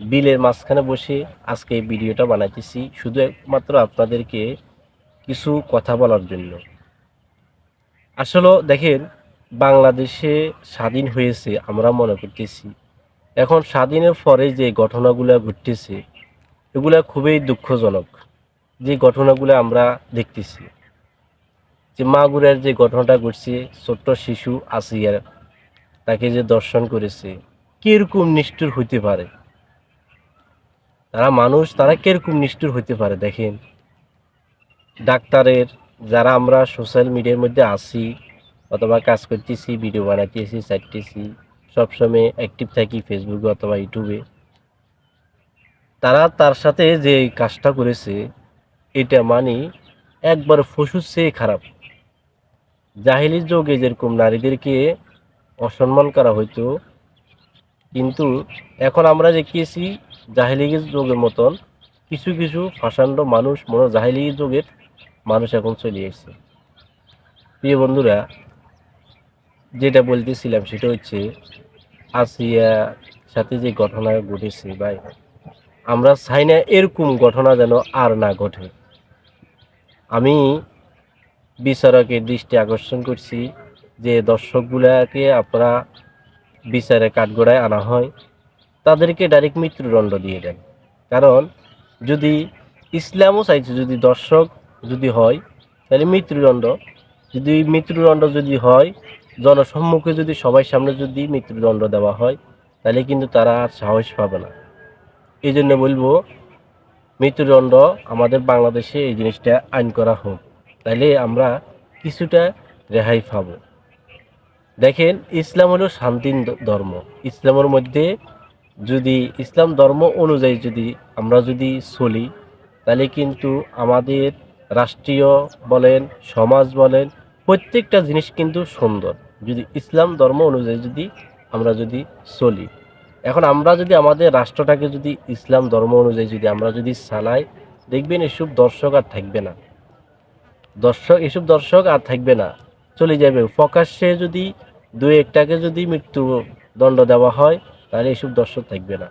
বিলের মাঝখানে বসে আজকে এই ভিডিওটা বানাইতেছি। শুধু একমাত্র আপনাদেরকে কিছু কথা বলার জন্য। আসলে দেখেন, বাংলাদেশে স্বাধীন হয়েছে আমরা মনে করতেছি। এখন স্বাধীনের পরে যে ঘটনাগুলো ঘটতেছে, এগুলা খুবই দুঃখজনক, যে ঘটনাগুলো আমরা দেখতেছি। যে মাগুরের যে ঘটনাটা ঘটছে, ছোট্ট শিশু আসিয়ার, তাকে যে দর্শন করেছে, কীরকম নিষ্ঠুর হইতে পারে? তারা মানুষ, তারা কীরকম নিষ্ঠুর হইতে পারে দেখেন? ডাক্তারের যারা আমরা সোশ্যাল মিডিয়ার মধ্যে আসি অথবা কাজ করতেছি ভিডিও বানাইতেছি, চাইতেছি, সবসময় অ্যাক্টিভ থাকি ফেসবুকে অথবা ইউটিউবে তারা তার সাথে যে কাজটা করেছে, এটা মানে একবার ফসুর চেয়ে খারাপ। জাহিলির যুগে যেরকম নারীদেরকে অসম্মান করা হইতো, কিন্তু এখন আমরা দেখিয়েছি জাহিলিগের যুগের মতন কিছু কিছু ফাঁসান্ড মানুষ মনে জাহিলিগের যুগের মানুষ এখন চলে এসেছে। প্রিয় বন্ধুরা, যেটা বলতেছিলাম সেটা হচ্ছে আসিয়া সাথে যে ঘটনা ঘটেছে, ভাই। আমরা চাই না এরকম ঘটনা যেন আর না ঘটে। আমি বিচারকের দৃষ্টি আকর্ষণ করছি যে দর্শকগুলাকে আপনারা বিচারে কাঠগড়ায় আনা হয়। তাদেরকে ডাইরেক্ট মৃত্যুদণ্ড দিয়ে দেন। কারণ যদি ইসলামও চাইছে, যদি দর্শক যদি হয়, তাহলে মৃত্যুদণ্ড। যদি মৃত্যুদণ্ড যদি হয়, জনসম্মুখে যদি সবার সামনে যদি মৃত্যুদণ্ড দেওয়া হয়, তাহলে কিন্তু তারা আর সাহস পাবে না। এই জন্য বলব, মৃত্যুদণ্ড আমাদের বাংলাদেশে এই জিনিসটা আইন করা হোক তাহলে আমরা কিছুটা রেহাই পাব। দেখেন, ইসলাম হলো শান্তির ধর্ম। ইসলামের মধ্যে যদি ইসলাম ধর্ম অনুযায়ী যদি আমরা যদি চলি, তাহলে কিন্তু আমাদের রাষ্ট্রীয় বলেন, সমাজ বলেন, প্রত্যেকটা জিনিস কিন্তু সুন্দর। যদি ইসলাম ধর্ম অনুযায়ী যদি আমরা যদি চলি, এখন আমরা যদি আমাদের রাষ্ট্রটাকে যদি ইসলাম ধর্ম অনুযায়ী যদি আমরা যদি চালাই, দেখবেন এসব দর্শক আর থাকবে না। দর্শক, এসব দর্শক আর থাকবে না। চলে যাবে। প্রকাশ্যে যদি দু একটাকে যদি মৃত্যু দণ্ড দেওয়া হয় তাহলে এইসব দর্শক থাকবে না।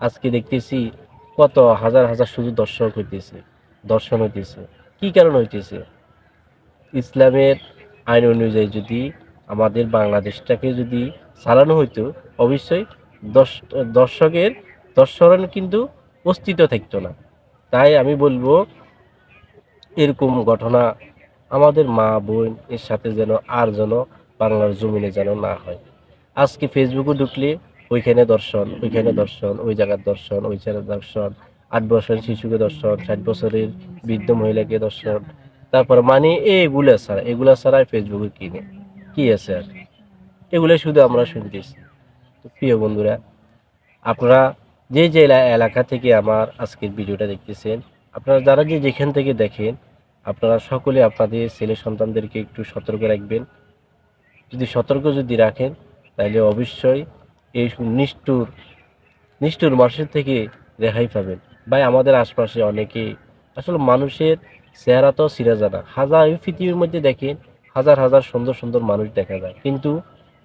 আজকে দেখতেছি কত হাজার হাজার শুধু দর্শক হইতেছে, দর্শন হইতেছে। কি কারণ হইতেছে? ইসলামের আইন অনুযায়ী যদি আমাদের বাংলাদেশটাকে যদি চালানো হইতো, অবশ্যই দর্শ- দর্শকের দর্শন কিন্তু অস্তিত্ব থাকতো না। তাই আমি বলব, এরকম ঘটনা আমাদের মা বোন এর সাথে যেন আর যেন বাংলার জমিনে যেন না হয়। আজকে ফেসবুকে ঢুকলে ওইখানে দর্শন ওইখানে দর্শন ওই জায়গার দর্শন ওই জায়গার দর্শন। আট বছরের শিশুকে দর্শন ষাট বছরের বৃদ্ধ মহিলাকে দর্শন। তারপর মানে এগুলা ছাড়া এগুলা ছাড়া ফেসবুকে কিনে কি আছে আর? এগুলো শুধু আমরা শুনতেছি। প্রিয় বন্ধুরা আপনারা যে যে এলাকা থেকে আমার আজকের ভিডিওটা দেখতেছেন আপনারা যারা যে যেখান থেকে দেখেন আপনারা সকলে আপনাদের ছেলে সন্তানদেরকে একটু সতর্ক রাখবেন। যদি সতর্ক যদি রাখেন তাহলে অবশ্যই এই নিষ্ঠুর নিষ্ঠুর মানুষের থেকে রেহাই পাবেন। ভাই, আমাদের আশপাশে অনেকে, আসলে মানুষের চেহারা তো সিরা জানা। হাজার পৃথিবীর মধ্যে দেখেন হাজার হাজার সুন্দর সুন্দর মানুষ দেখা যায়। কিন্তু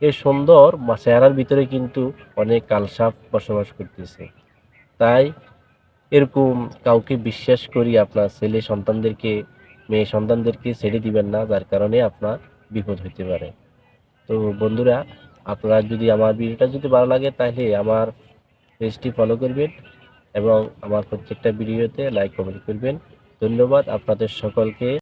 এই সুন্দর চেহারার ভিতরে কিন্তু অনেক কালসাপ বসবাস করতেছে। তাই এরকম কাউকে বিশ্বাস করি আপনার ছেলে সন্তানদেরকে, মেয়ে সন্তানদেরকে ছেড়ে দিবেন না, যার কারণে আপনার বিপদ হতে পারে। তো বন্ধুরা আপনারা যদি আমার ভিডিওটা যদি ভালো লাগে, তাহলে আমার পেজটি ফলো করবেন এবং আমার প্রত্যেকটা ভিডিওতে লাইক কমেন্ট করবেন। ধন্যবাদ আপনাদের সকলকে।